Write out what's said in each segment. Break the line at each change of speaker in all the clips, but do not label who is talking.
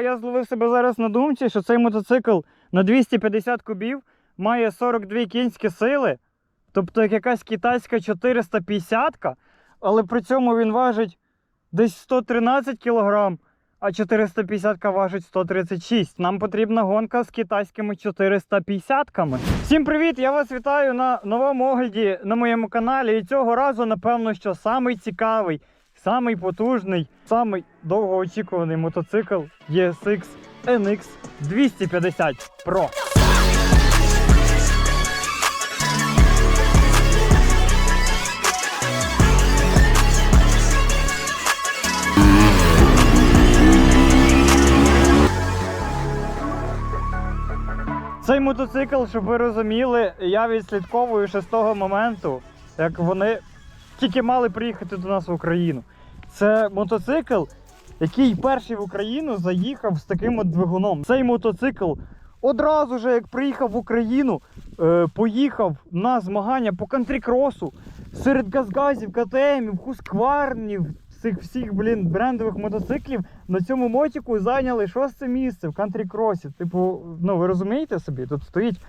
Я зловив себе зараз на думці, що цей мотоцикл на 250 кубів має 42 кінські сили, тобто як якась китайська 450, але при цьому він важить десь 113 кг, а 450 важить 136. Нам потрібна гонка з китайськими 450-ками. Всім привіт! Я вас вітаю на новому огляді на моєму каналі. І цього разу, напевно, що самий цікавий, самий потужний, самий довгоочікуваний мотоцикл ESX NX 250 Pro. Цей мотоцикл, щоб ви розуміли, я відслідковую ще з того моменту, як вони тільки мали приїхати до нас в Україну. Це мотоцикл, який перший в Україну заїхав з таким от двигуном. Цей мотоцикл одразу ж, як приїхав в Україну, е, поїхав на змагання по кантрікросу серед газгазів, КТМів, хускварнів, цих всіх блін, брендових мотоциклів на цьому мотику зайняли шосте місце в кантрікросі. Типу, ну ви розумієте собі, тут стоїть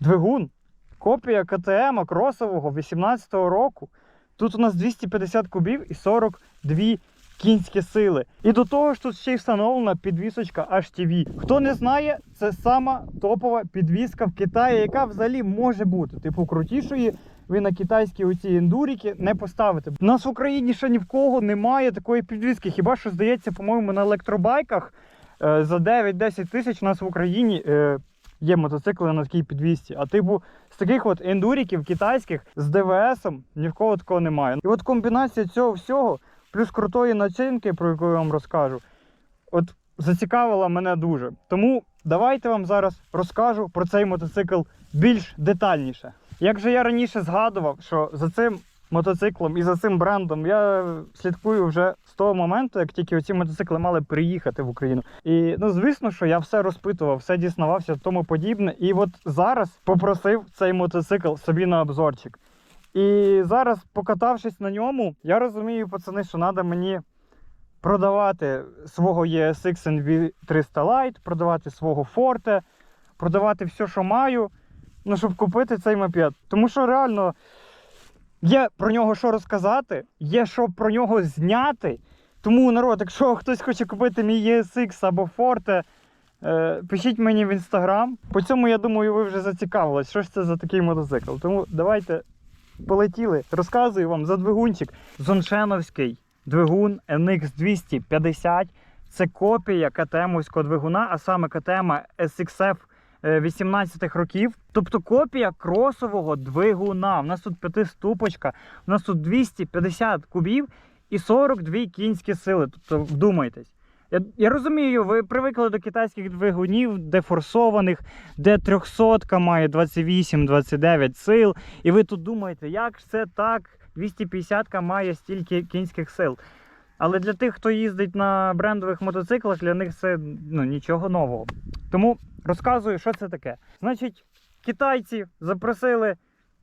двигун, копія КТМ кросового 18-го року. Тут у нас 250 кубів і 42 кінські сили. І до того ж тут ще й встановлена підвісочка HTV. Хто не знає, це сама топова підвіска в Китаї, яка взагалі може бути. Типу крутішої ви на китайські оці ендуріки не поставите. У нас в Україні ще ні в кого немає такої підвіски. Хіба що здається, по-моєму, на електробайках е, за 9-10 тисяч у нас в Україні. Є мотоцикли на такій підвісці. А типу з таких от ендуріків китайських з ДВСом ні в кого такого немає. І от комбінація цього всього, плюс крутої начинки, про яку я вам розкажу, от зацікавила мене дуже. Тому давайте вам зараз розкажу про цей мотоцикл більш детальніше. Як же я раніше згадував, що за цим мотоциклом і за цим брендом я слідкую вже з того моменту, як тільки оці мотоцикли мали приїхати в Україну. І ну, звісно, що я все розпитував, все дізнавався, тому подібне. І от зараз попросив цей мотоцикл собі на обзорчик. І зараз, покатавшись на ньому, я розумію, пацани, що треба мені продавати свого ESX NV300 Lite, продавати свого Forte, продавати все, що маю, ну, щоб купити цей мопед. Тому що реально є про нього що розказати, є що про нього зняти. Тому, народ, якщо хтось хоче купити мій ESX або Forte, е, пишіть мені в інстаграм. По цьому, я думаю, ви вже зацікавились, що ж це за такий мотоцикл. Тому давайте полетіли. Розказую вам за двигунчик. Зоншеновський двигун NX 250. Це копія КТМовського двигуна, а саме КТМ SXF 18-х років. Тобто копія кросового двигуна. У нас тут п'ятиступочка, у нас тут 250 кубів і 42 кінські сили. Тобто вдумайтесь. Я, я розумію, ви привикли до китайських двигунів, де форсованих, де 300 має 28-29 сил. І ви тут думаєте, як ж це так? 250 має стільки кінських сил. Але для тих, хто їздить на брендових мотоциклах, для них це ну, нічого нового. Тому розказую, що це таке. Значить, китайці запросили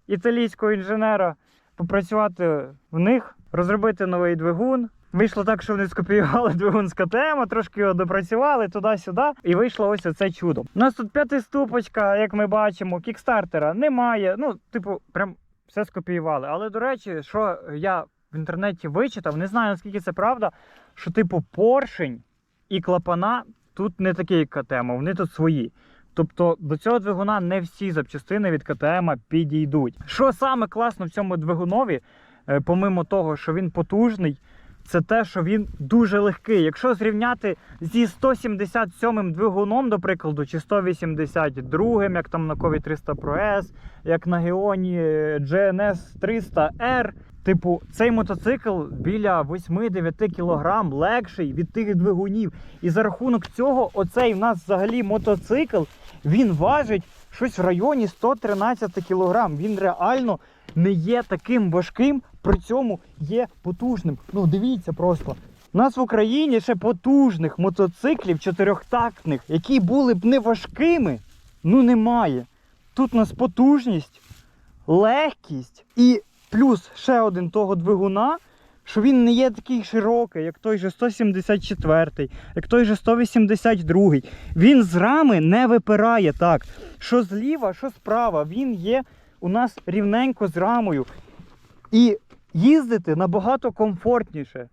італійського інженера попрацювати в них, розробити новий двигун. Вийшло так, що вони скопіювали двигун з КТМ, трошки його допрацювали туди-сюди, і вийшло ось оце чудо. У нас тут п'ятиступочка, як ми бачимо, кікстартера немає. Ну, типу, прям все скопіювали. Але до речі, що я в інтернеті вичитав, не знаю наскільки це правда, що типу поршень і клапана тут не такі, КТМ, вони тут свої. Тобто до цього двигуна не всі запчастини від КТМ підійдуть. Що саме класно в цьому двигунові, е, помимо того, що він потужний, це те, що він дуже легкий. Якщо зрівняти зі 177-м двигуном, до прикладу, чи 182-м, як там на Кові 300 Pro S, як на Геоні GNS 300R, Типу, цей мотоцикл біля 8-9 кг легший від тих двигунів. І за рахунок цього, оцей в нас взагалі мотоцикл, він важить щось в районі 113 кг. Він реально не є таким важким, при цьому є потужним. Ну, дивіться просто. У нас в Україні ще потужних мотоциклів чотирьохтактних, які були б не важкими, ну немає. Тут у нас потужність, легкість і плюс ще один того двигуна, що він не є такий широкий, як той же 174, як той же 182. Він з рами не випирає так. Що зліва, що справа. Він є у нас рівненько з рамою. І їздити набагато комфортніше.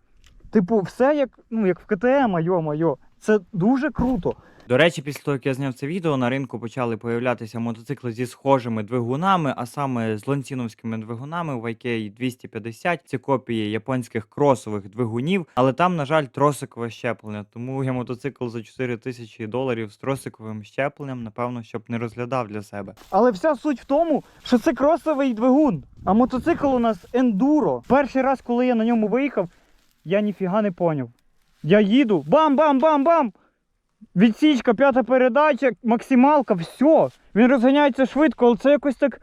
Типу, все як, ну, як в КТМ, йо-моє. Це дуже круто.
До речі, після того, як я зняв це відео, на ринку почали появлятися мотоцикли зі схожими двигунами, а саме з лонціновськими двигунами IK 250. Це копії японських кросових двигунів, але там, на жаль, тросикове щеплення. Тому я мотоцикл за 4 тисячі доларів з тросиковим щепленням, напевно, щоб не розглядав для себе.
Але вся суть в тому, що це кросовий двигун, а мотоцикл у нас ендуро. Перший раз, коли я на ньому виїхав, я ніфіга не поняв. Я їду, бам-бам-бам-бам! Відсічка, п'ята передача, максималка, все. Він розганяється швидко, але це якось так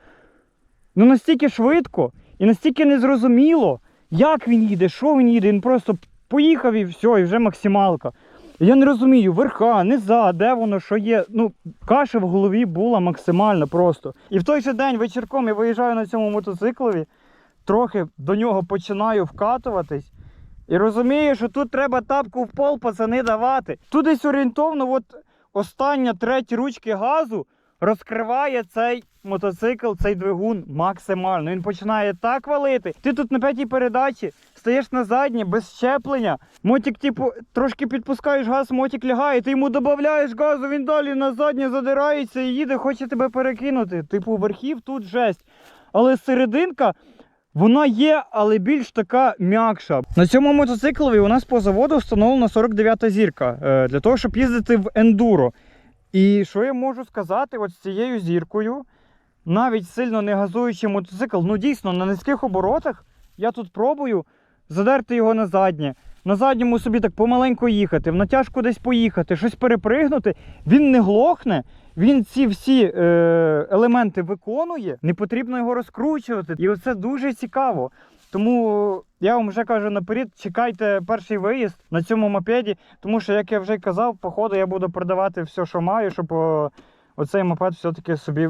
ну настільки швидко і настільки незрозуміло, як він їде, що він їде. Він просто поїхав і все, і вже максималка. Я не розумію, верха, низа, де воно, що є. Ну, каша в голові була максимально просто. І в той же день вечірком я виїжджаю на цьому мотоциклові, трохи до нього починаю вкатуватись. І розумію, що тут треба тапку в пол, пацани, давати. Тут десь орієнтовно, от остання третя ручки газу розкриває цей мотоцикл, цей двигун максимально. Він починає так валити. Ти тут на п'ятій передачі стаєш на заднє без щеплення. Мотик, типу, трошки підпускаєш газ, мотик лягає, ти йому додаєш газу, він далі на заднє задирається і їде, хоче тебе перекинути. Типу, верхів тут жесть. Але серединка. Вона є, але більш така м'якша. На цьому мотоциклові у нас по заводу встановлена 49-та зірка е, для того, щоб їздити в ендуро. І що я можу сказати, от з цією зіркою, навіть сильно не газуючи мотоцикл, ну дійсно на низьких оборотах я тут пробую задерти його на заднє. На задньому собі так помаленьку їхати, в натяжку десь поїхати, щось перепригнути. Він не глохне, він ці всі е, елементи виконує, не потрібно його розкручувати. І оце дуже цікаво. Тому я вам вже кажу наперед, чекайте перший виїзд на цьому мопеді, тому що, як я вже казав, походу я буду продавати все, що маю, щоб о, оцей мопед все-таки собі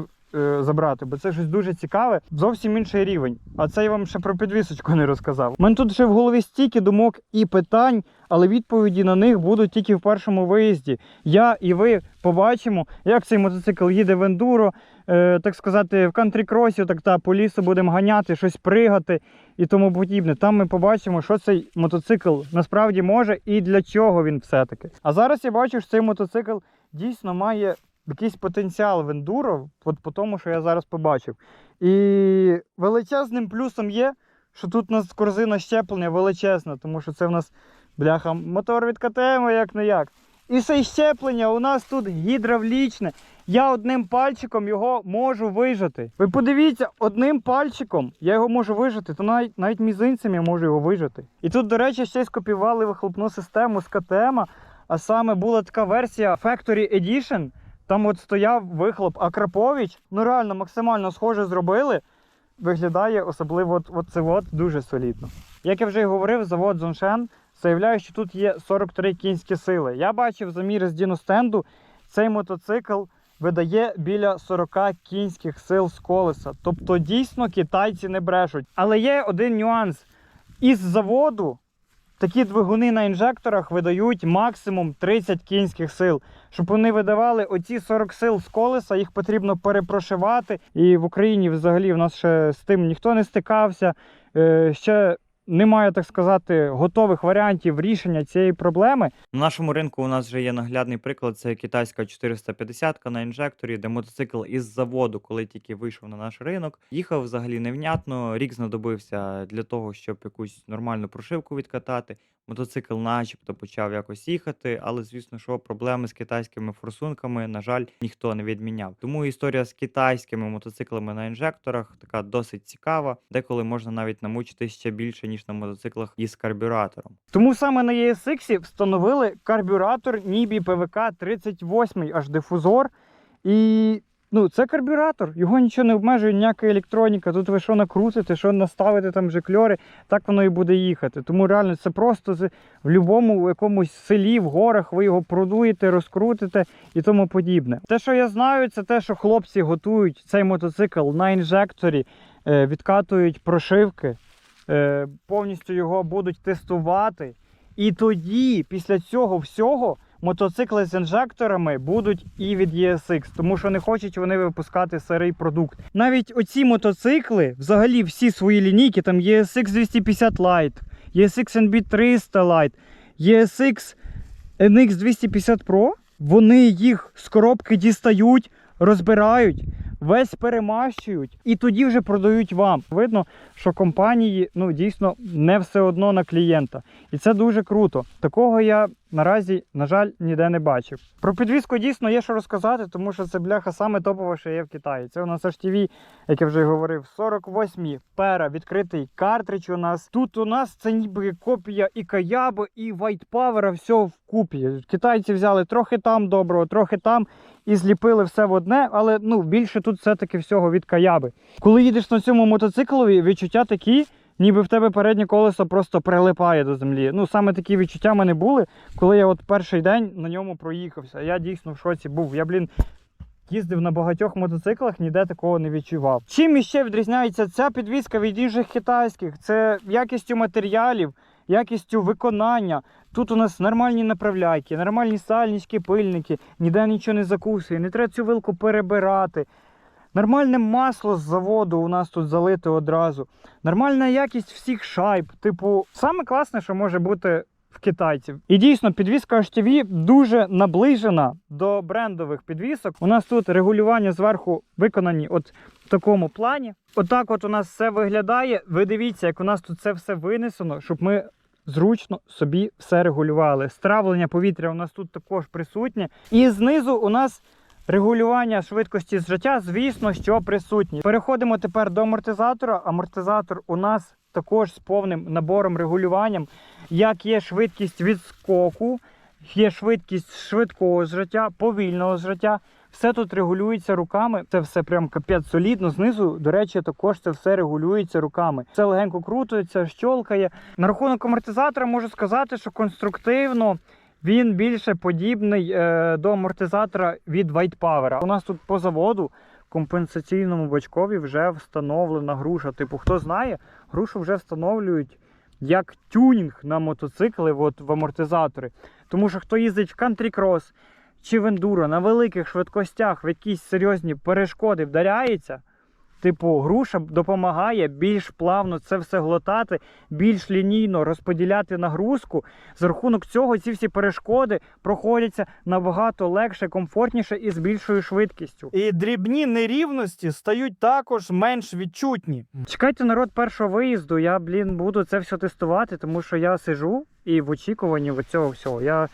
забрати. Бо це щось дуже цікаве, зовсім інший рівень. А це я вам ще про підвісочку не розказав. У мене тут ще в голові стільки думок і питань, але відповіді на них будуть тільки в першому виїзді. Я і ви побачимо, як цей мотоцикл їде в ендуро, е, так сказати, в кантрі-кросі, так та по лісу будемо ганяти, щось пригати і тому подібне. Там ми побачимо, що цей мотоцикл насправді може і для чого він все-таки. А зараз я бачу, що цей мотоцикл дійсно має якийсь потенціал в ендуро, от по тому, що я зараз побачив. І величезним плюсом є, що тут у нас корзина щеплення величезна, тому що це в нас бляха мотор від КТМ, як не як. І й щеплення у нас тут гідравлічне. Я одним пальчиком його можу вижати. Ви подивіться, одним пальчиком я його можу вижати, то навіть навіть мізинцем я можу його вижати. І тут, до речі, ще й скопіювали вихлопну систему з КТМ, а саме була така версія Factory Edition. Там от стояв вихлоп Акрапович. Ну реально максимально схоже зробили. Виглядає особливо от, от це от дуже солідно. Як я вже й говорив, завод Зоншен заявляє, що тут є 43 кінські сили. Я бачив заміри з Діностенду, цей мотоцикл видає біля 40 кінських сил з колеса. Тобто дійсно китайці не брешуть. Але є один нюанс. Із заводу такі двигуни на інжекторах видають максимум 30 кінських сил. Щоб вони видавали оці 40 сил з колеса, їх потрібно перепрошивати. І в Україні взагалі в нас ще з тим ніхто не стикався. Е, Ще немає, так сказати, готових варіантів рішення цієї проблеми.
На нашому ринку у нас вже є наглядний приклад. Це китайська 450 на інжекторі, де мотоцикл із заводу, коли тільки вийшов на наш ринок, їхав взагалі невнятно. Рік знадобився для того, щоб якусь нормальну прошивку відкатати. Мотоцикл, начебто, почав якось їхати, але звісно, що проблеми з китайськими форсунками, на жаль, ніхто не відміняв. Тому історія з китайськими мотоциклами на інжекторах така досить цікава. Деколи можна навіть намучитись ще більше ніж на мотоциклах із карбюратором.
Тому саме на ESX встановили карбюратор Nibi PVK 38 аж дифузор. І ну, це карбюратор, його нічого не обмежує, ніяка електроніка. Тут ви що накрутите, що наставите там жикльори, так воно і буде їхати. Тому реально це просто в будь-якому якомусь селі, в горах ви його продуєте, розкрутите і тому подібне. Те, що я знаю, це те, що хлопці готують цей мотоцикл на інжекторі, е, відкатують прошивки. е, повністю його будуть тестувати. І тоді, після цього всього, мотоцикли з інжекторами будуть і від ESX, тому що не хочуть вони випускати сирий продукт. Навіть оці мотоцикли, взагалі всі свої лінійки, там ESX 250 Lite, ESX NB 300 Lite, ESX NX 250 Pro, вони їх з коробки дістають, розбирають, весь перемащують і тоді вже продають вам. Видно, що компанії ну, дійсно не все одно на клієнта. І це дуже круто. Такого я наразі, на жаль, ніде не бачив. Про підвізку дійсно є що розказати, тому що це бляха саме топове, що є в Китаї. Це у нас HTV, як я вже говорив, 48 пера, відкритий картридж у нас. Тут у нас це ніби копія і Каяби, і Power, все вкупі. Китайці взяли трохи там доброго, трохи там і зліпили все в одне, але ну більше тут все-таки всього від Каяби. Коли їдеш на цьому мотоциклові, відчуття такі. Ніби в тебе переднє колесо просто прилипає до землі. Ну, саме такі відчуття в мене були, коли я от перший день на ньому проїхався. Я дійсно в шоці був. Я, блін, їздив на багатьох мотоциклах, ніде такого не відчував. Чим іще відрізняється ця підвізка від інших китайських? Це якістю матеріалів, якістю виконання. Тут у нас нормальні направляйки, нормальні сальнички, пильники, ніде нічого не закусує, не треба цю вилку перебирати. Нормальне масло з заводу у нас тут залите одразу. Нормальна якість всіх шайб. Типу, саме класне, що може бути в китайців. І дійсно, підвіска HTV дуже наближена до брендових підвісок. У нас тут регулювання зверху виконані от в такому плані. Отак от у нас все виглядає. Ви дивіться, як у нас тут це все винесено, щоб ми зручно собі все регулювали. Стравлення повітря у нас тут також присутнє. І знизу у нас Регулювання швидкості зжаття, звісно, що присутні. Переходимо тепер до амортизатора. Амортизатор у нас також з повним набором регулюванням, як є швидкість відскоку, є швидкість швидкого зжаття, повільного зжаття. Все тут регулюється руками. Це все прям капець солідно. Знизу, до речі, також це все регулюється руками. Це легенько крутиться, щолкає. На рахунок амортизатора можу сказати, що конструктивно. Він більше подібний е, до амортизатора від White Power. У нас тут по заводу в компенсаційному бачкові вже встановлена груша. Типу, хто знає, грушу вже встановлюють як тюнінг на мотоцикли от, в амортизатори. Тому що хто їздить в кантрі-крос чи в ендуро на великих швидкостях в якісь серйозні перешкоди вдаряється. Типу, груша допомагає більш плавно це все глотати, більш лінійно розподіляти нагрузку. За рахунок цього ці всі перешкоди проходяться набагато легше, комфортніше і з більшою швидкістю.
І дрібні нерівності стають також менш відчутні.
Чекайте народ першого виїзду. Я, блін, буду це все тестувати, тому що я сижу і в очікуванні цього всього. Я...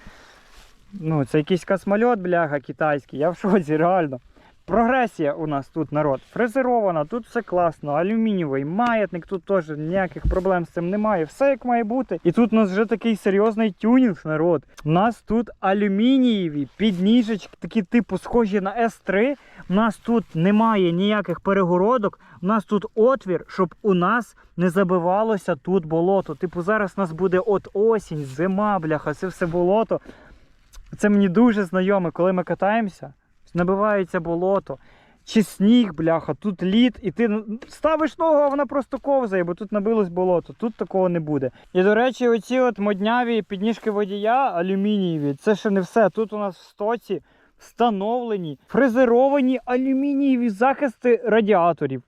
Ну, це якийсь космольот, бляха, китайський. Я в шоці, реально. Прогресія у нас тут народ фрезерована, тут все класно, алюмінієвий маятник, тут теж ніяких проблем з цим немає. Все як має бути. І тут у нас вже такий серйозний тюнінг, народ. У нас тут алюмінієві підніжечки, такі типу схожі на С3. У нас тут немає ніяких перегородок. У нас тут отвір, щоб у нас не забивалося тут болото. Типу, зараз у нас буде от осінь, зима, бляха, це все болото. Це мені дуже знайоме, коли ми катаємося набивається болото, чи сніг, бляха, тут лід, і ти ставиш ногу, а вона просто ковзає, бо тут набилось болото. Тут такого не буде. І, до речі, оці от модняві підніжки водія алюмінієві, це ще не все. Тут у нас в стоці встановлені фрезеровані алюмінієві захисти радіаторів.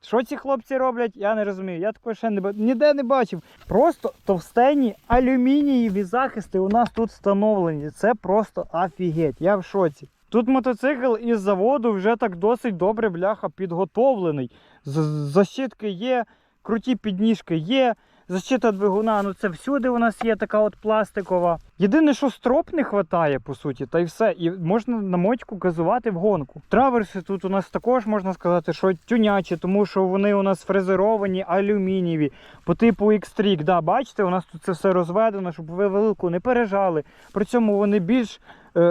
Що ці хлопці роблять, я не розумію. Я такого ще не ба- ніде не бачив. Просто товстенні алюмінієві захисти у нас тут встановлені. Це просто офігеть. Я в шоці. Тут мотоцикл із заводу вже так досить добре бляха підготовлений. Защитки є, круті підніжки є. Защита двигуна, ну це всюди у нас є така от пластикова. Єдине, що строп не вистачає, по суті, та й все. І можна на мотьку газувати в гонку. Траверси тут у нас також можна сказати, що тюнячі, тому що вони у нас фрезеровані, алюмінієві, по типу X-Trick. Да, бачите, у нас тут це все розведено, щоб ви велику не пережали. При цьому вони більш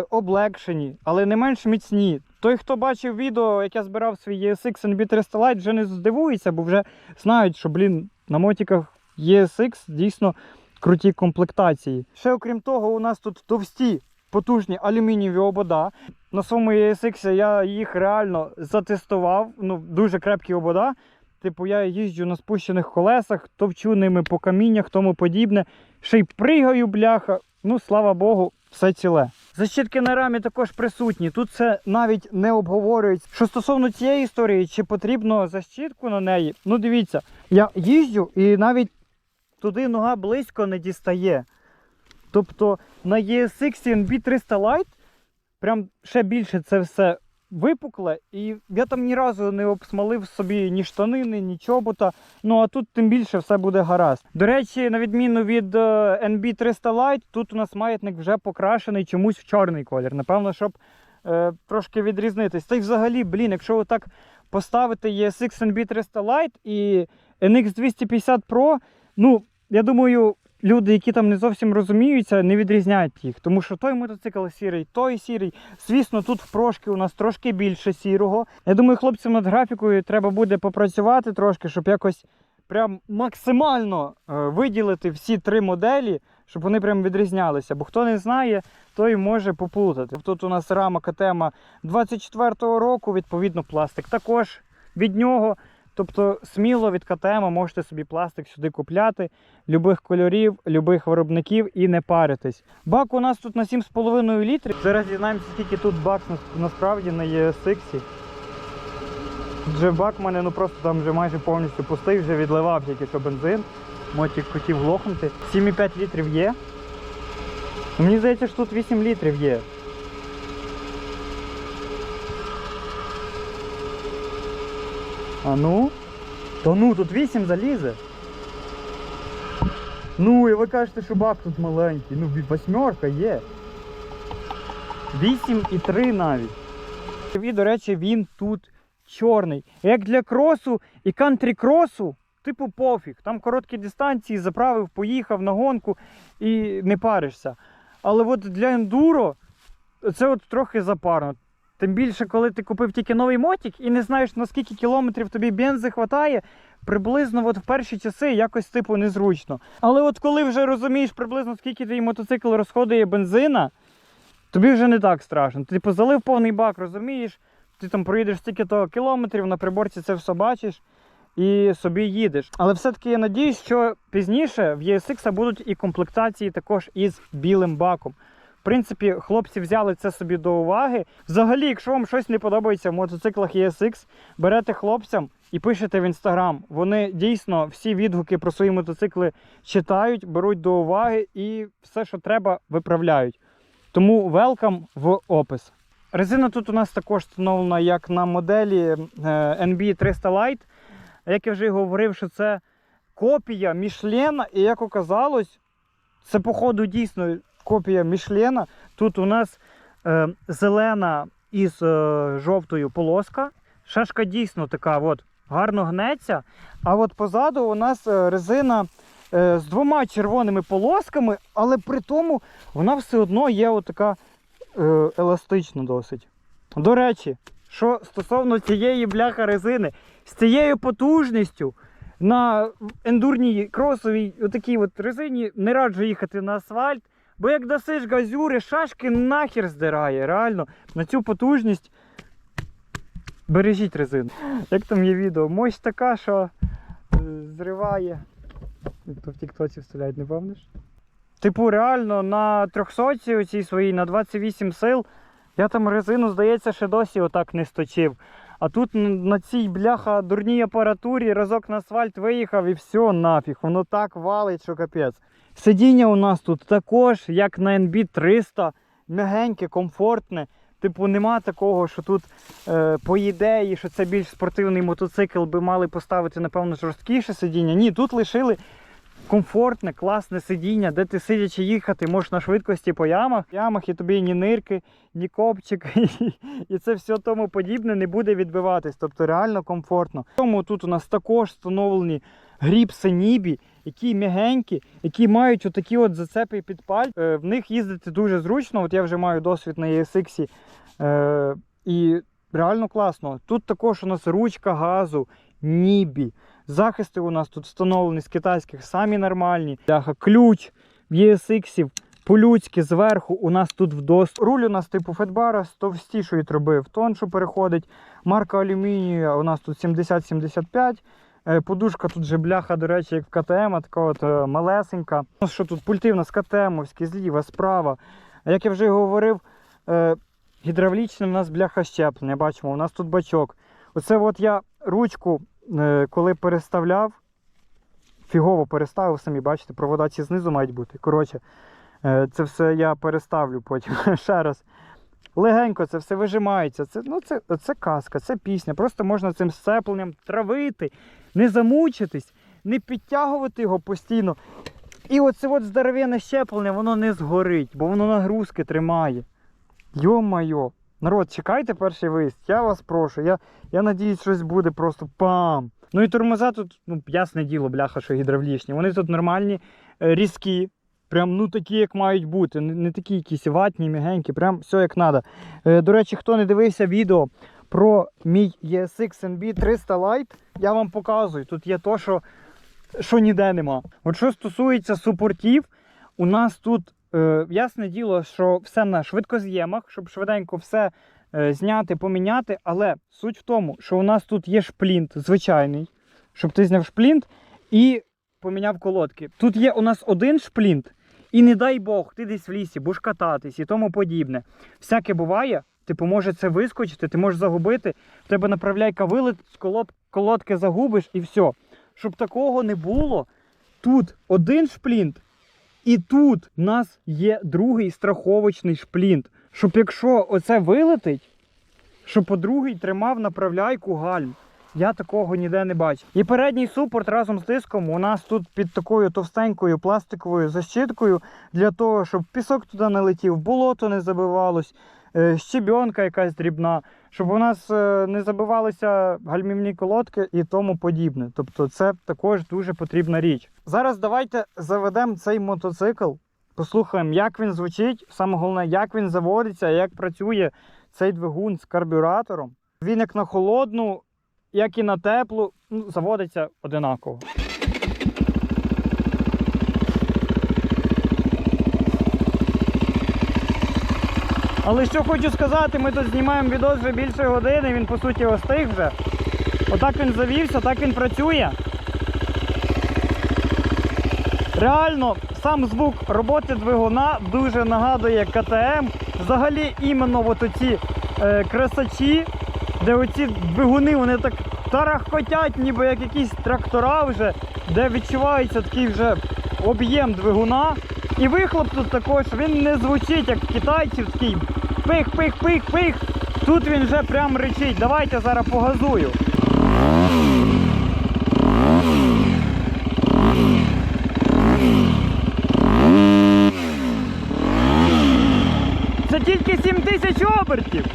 облегшені, але не менш міцні. Той, хто бачив відео, як я збирав свій ESX NB 300 Lite, вже не здивується, бо вже знають, що, блін, на мотиках ESX дійсно круті комплектації. Ще окрім того, у нас тут товсті, потужні алюмінієві обода. На своєму ESX я їх реально затестував. Ну, дуже крепкі обода. Типу, я їжджу на спущених колесах, товчу ними по каміннях, тому подібне. Ще й пригаю, бляха. Ну, слава Богу, все ціле. Защитки на рамі також присутні. Тут це навіть не обговорюється. Що стосовно цієї історії, чи потрібно защитку на неї, ну дивіться, я їжджу і навіть туди нога близько не дістає. Тобто на ESX NB300 Lite прям ще більше це все випукле, і я там ні разу не обсмалив собі ні штанини, ні чобота. Ну а тут тим більше все буде гаразд. До речі, на відміну від е, NB300 Lite, тут у нас маятник вже покрашений чомусь в чорний колір. Напевно, щоб е, трошки відрізнитись. Та й взагалі, блін, якщо отак поставити ESX NB300 Lite і NX 250 Pro, ну, я думаю, люди, які там не зовсім розуміються, не відрізняють їх. Тому що той мотоцикл сірий, той сірий. Звісно, тут в прошки у нас трошки більше сірого. Я думаю, хлопцям над графікою треба буде попрацювати трошки, щоб якось прям максимально е, виділити всі три моделі, щоб вони прям відрізнялися. Бо хто не знає, той може поплутати. Тут у нас рама КТМ 24-го року, відповідно, пластик також від нього. Тобто сміло від КТМ можете собі пластик сюди купляти, любих кольорів, любих виробників і не паритись. Бак у нас тут на 7,5 літрів. Зараз дізнаємося, скільки тут бак насправді на ESX. Вже бак в мене ну просто там вже майже повністю пустий, вже відливав що бензин. Мотик хотів глохнути. 7,5 літрів є. Мені здається, що тут 8 літрів є. А ну? Та ну, тут 8 залізе. Ну, і ви кажете, що бак тут маленький. Ну, восьмерка є. 8 і 3 навіть. І, до речі, він тут чорний. Як для кросу і кантрі-кросу, типу пофіг. Там короткі дистанції, заправив, поїхав на гонку і не паришся. Але от для ендуро це от трохи запарно. Тим більше, коли ти купив тільки новий мотик і не знаєш, на скільки кілометрів тобі бензи хватає, приблизно от в перші часи якось типу незручно. Але от коли вже розумієш приблизно скільки твій мотоцикл розходує бензина, тобі вже не так страшно. Ти типу залив повний бак, розумієш, ти там проїдеш стільки того кілометрів, на приборці це все бачиш і собі їдеш. Але все-таки я надіюсь, що пізніше в ESX будуть і комплектації також із білим баком. В принципі, хлопці взяли це собі до уваги. Взагалі, якщо вам щось не подобається в мотоциклах ESX, берете хлопцям і пишете в інстаграм. Вони дійсно всі відгуки про свої мотоцикли читають, беруть до уваги і все, що треба, виправляють. Тому велкам в опис. Резина тут у нас також встановлена як на моделі е, NB 300 Lite. Як я вже говорив, що це копія Мішлена, і як оказалось, це походу дійсно копія Мішлена. Тут у нас е, зелена із е, жовтою полоска. Шашка дійсно така от, гарно гнеться. А от позаду у нас е, резина е, з двома червоними полосками, але при тому вона все одно є така е, еластична досить. До речі, що стосовно цієї бляха резини, з цією потужністю на ендурній кросовій отакій от резині не раджу їхати на асфальт, бо як дасиш газюри, шашки нахер здирає. Реально, на цю потужність бережіть резину. Як там є відео? Мощь така, що е, зриває. То в Тіктоці вставляють, не пам'ятаєш? Типу, реально на 300 цій своїй, на 28 сил, я там резину, здається, ще досі отак не сточив. А тут на цій бляха дурній апаратурі разок на асфальт виїхав і все нафіг. Воно так валить, що капець. Сидіння у нас тут також, як на NB 300, м'ягеньке, комфортне. Типу, нема такого, що тут е, по ідеї, що це більш спортивний мотоцикл, би мали поставити, напевно, жорсткіше сидіння. Ні, тут лишили комфортне, класне сидіння, де ти сидячи їхати, можеш на швидкості по ямах, В ямах і тобі ні нирки, ні копчик, і це все тому подібне не буде відбиватись. Тобто реально комфортно. Тому тут у нас також встановлені гріпси Нібі, які м'ягенькі, які мають отакі от зацепи під паль. Е, В них їздити дуже зручно. От я вже маю досвід на ESX. Е, і реально класно. Тут також у нас ручка газу, Нібі. Захисти у нас тут встановлені з китайських, самі нормальні. Ключ в ESX, по-людськи зверху у нас тут вдос. Руль у нас типу Фетбара з товстішої труби в тоншу переходить. Марка алюмінію у нас тут 70-75. Е, Подушка тут же бляха, до речі, як в КТМ, така от е, малесенька. Ну що тут пульти в нас КТМовські, зліва, справа. А як я вже говорив, е, гідравлічне в нас бляха щеплення. Бачимо, у нас тут бачок. Оце от я ручку, коли переставляв, фігово переставив, самі бачите, провода ці знизу мають бути. Коротше, це все я переставлю потім ще раз. Легенько це все вижимається. Це, ну, це, це казка, це пісня. Просто можна цим сцепленням травити, не замучитись, не підтягувати його постійно. І оце от здоровенне щеплення, воно не згорить, бо воно нагрузки тримає. Йо-майо. Народ, чекайте перший виїзд. Я вас прошу. Я, я надіюсь, щось буде просто пам. Ну і тормоза тут, ну, ясне діло, бляха, що гідравлічні. Вони тут нормальні, е, різкі. Прям ну такі, як мають бути. Не, такі якісь ватні, м'ягенькі, прям все як треба. До речі, хто не дивився відео про мій ESX NB 300 Lite, я вам показую. Тут є то, що, що ніде нема. От що стосується супортів, у нас тут е, ясне діло, що все на швидкоз'ємах, щоб швиденько все е, зняти, поміняти. Але суть в тому, що у нас тут є шплінт звичайний, щоб ти зняв шплінт і поміняв колодки. Тут є у нас один шплінт, і не дай Бог, ти десь в лісі, будеш кататись і тому подібне. Всяке буває. Типу, може це вискочити, ти можеш загубити, в тебе направляйка вилетить, колод, колодки загубиш і все. Щоб такого не було, тут один шплінт, і тут в нас є другий страховочний шплінт. Щоб якщо оце вилетить, щоб по другий тримав направляйку гальм. Я такого ніде не бачив. І передній супорт разом з диском у нас тут під такою товстенькою пластиковою защиткою для того, щоб пісок туди не летів, болото не забивалось, е, щебенка якась дрібна, щоб у нас е, не забивалися гальмівні колодки і тому подібне. Тобто це також дуже потрібна річ. Зараз давайте заведемо цей мотоцикл, послухаємо, як він звучить, саме головне, як він заводиться, як працює цей двигун з карбюратором. Він як на холодну, як і на теплу, ну, заводиться одинаково. Але що хочу сказати, ми тут знімаємо відос вже більше години, він по суті остиг вже. Отак він завівся, так він працює. Реально, сам звук роботи двигуна дуже нагадує КТМ. Взагалі іменно от оці е, красачі, де оці двигуни вони так тарахкотять, ніби як якісь трактора вже, де відчувається такий вже об'єм двигуна. І вихлоп тут також, він не звучить як китайців такий пих-пих-пих-пих. Тут він вже прям речить. Давайте зараз погазую. Це тільки 7 тисяч обертів.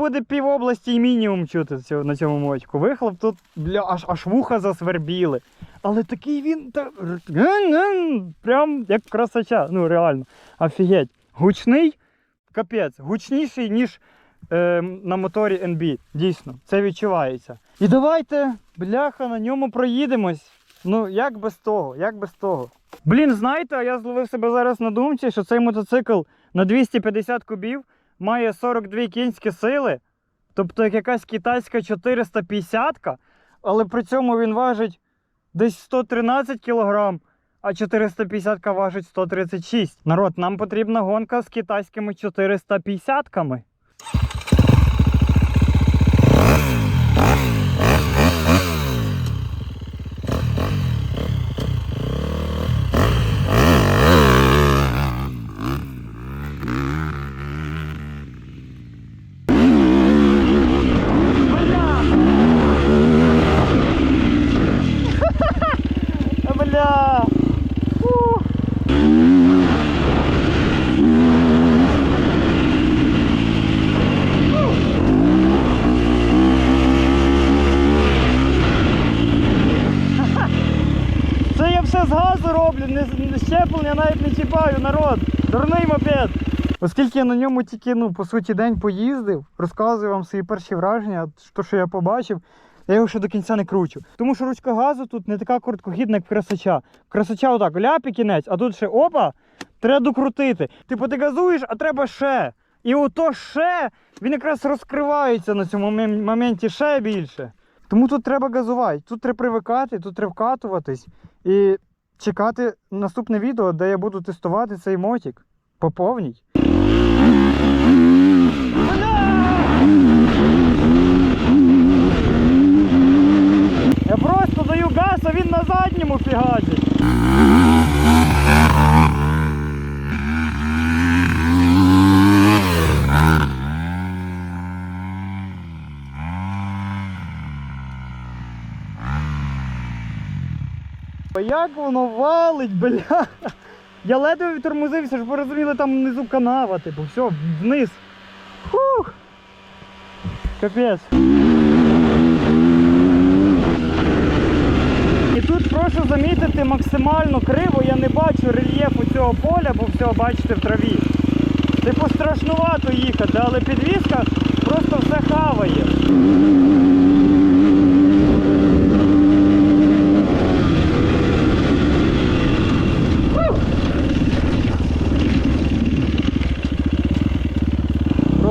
Буде пів області і мінімум чути на цьому мотику. Вихлоп тут, бля, аж, аж вуха засвербіли. Але такий він та... прям як красача. Ну, реально. Офігеть. Гучний, капець, гучніший, ніж е, на моторі NB. Дійсно, це відчувається. І давайте, бляха, на ньому проїдемось. Ну, як без того, як без того. Блін, знаєте, я зловив себе зараз на думці, що цей мотоцикл на 250 кубів має 42 кінські сили, тобто як якась китайська 450, але при цьому він важить десь 113 кг, а 450 важить 136. Народ, нам потрібна гонка з китайськими 450-ками. Бля! Ух. Це я все з газу роблю, не, не щеплення навіть не чіпаю, народ. Дурний мопед. Оскільки я на ньому тільки, ну, по суті, день поїздив, розказую вам свої перші враження, то, що я побачив. Я його ще до кінця не кручу. Тому що ручка газу тут не така короткохідна, як красача. Красача отак, ляп і кінець, а тут ще опа, треба докрутити. Типу ти газуєш, а треба ще. І ото ще він якраз розкривається на цьому моменті ще більше. Тому тут треба газувати, тут треба привикати, тут треба вкатуватись і чекати наступне відео, де я буду тестувати цей мотик по повній. Я просто даю газ, а він на задньому фігачить. А Як воно валить, бля. Я ледве відтормозився, щоб ви розуміли, там внизу канава, типу, все, вниз. Фух. Капець. І тут прошу замітити максимально криво, я не бачу рельєфу цього поля, бо все бачите в траві. Типу страшнувато їхати, але підвізка просто все хаває.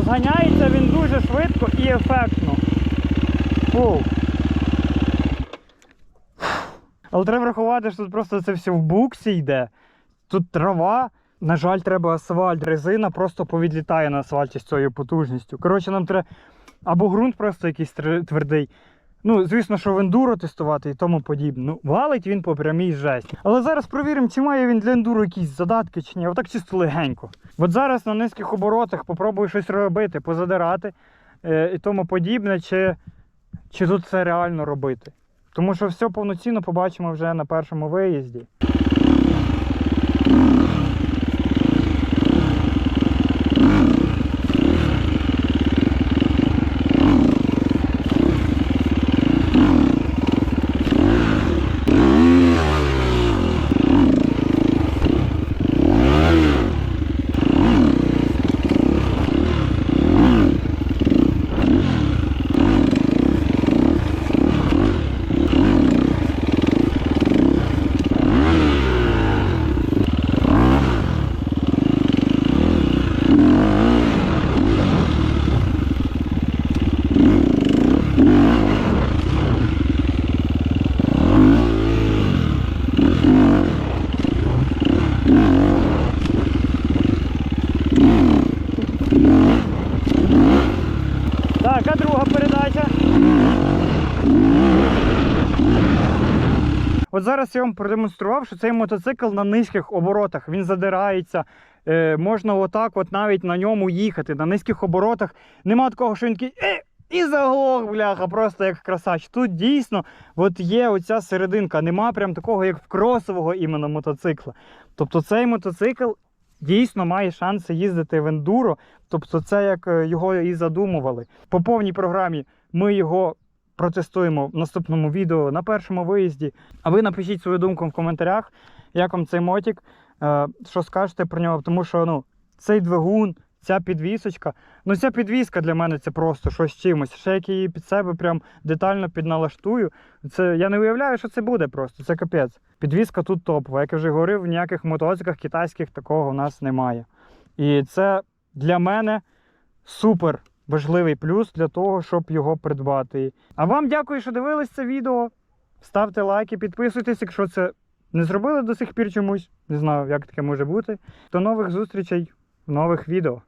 Розганяється він дуже швидко і ефектно. Фу. Але треба врахувати, що тут просто це все в буксі йде. Тут трава. На жаль, треба асфальт. Резина просто повідлітає на асфальті з цією потужністю. Коротше, нам треба або ґрунт просто якийсь твердий. Ну, звісно, що в ендуро тестувати і тому подібне. Ну, валить він по прямій жесті. Але зараз провіримо, чи має він для ендуро якісь задатки чи ні. Отак чисто легенько. От зараз на низьких оборотах попробую щось робити, позадирати е, і тому подібне, чи, чи тут це реально робити. Тому що все повноцінно побачимо вже на першому виїзді. Так, а друга передача. От зараз я вам продемонстрував, що цей мотоцикл на низьких оборотах, він задирається. Е, можна отак от навіть на ньому їхати. На низьких оборотах нема такого, що він такий е, і заглох, бляха, просто як красач. Тут дійсно от є оця серединка. Нема прям такого, як в кросового іменно мотоцикла. Тобто цей мотоцикл дійсно має шанси їздити в ендуро. Тобто, це як е, його і задумували. По повній програмі ми його протестуємо в наступному відео на першому виїзді. А ви напишіть свою думку в коментарях, як вам цей мотик, е, що скажете про нього, тому що ну, цей двигун, ця підвісочка. Ну, ця підвіска для мене це просто щось чимось. Ще як я її під себе прям детально підналаштую. Це я не уявляю, що це буде просто. Це капець. Підвіска тут топова. Як я вже говорив, в ніяких мотоциклах китайських такого у нас немає. І це для мене супер важливий плюс для того, щоб його придбати. А вам дякую, що дивились це відео. Ставте лайки, підписуйтесь, якщо це не зробили до сих пір чомусь. Не знаю, як таке може бути. До нових зустрічей в нових відео.